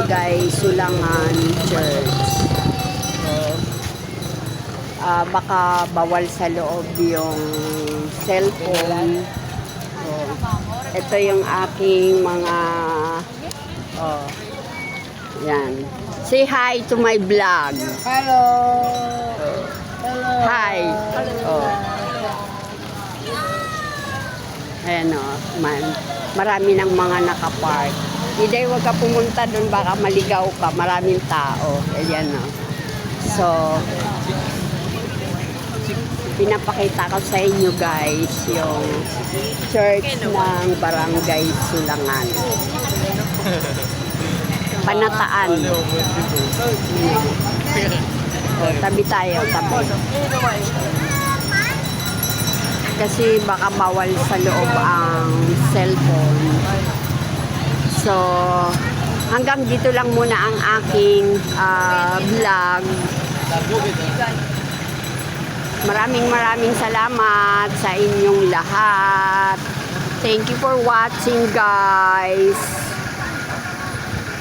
Barangay Sulangan Church. So, ah, baka bawal sa loob yung cellphone. So, ito yung aking mga oh, yan. Say hi to my vlog. Hello. Hello. Hi. Oh. Ayan o, man. Marami ng mga nakapark. Hindi, huwag ka pumunta doon, baka maligaw ka. Maraming tao. Ayan o. So, pinapakita ko sa inyo guys yung church ng Barangay Sulangan. Panataan. O, tabi tayo, tabi. Kasi baka bawal sa loob ang cellphone. So, hanggang dito lang muna ang aking ah, vlog. Maraming maraming salamat sa inyong lahat. Thank you for watching guys.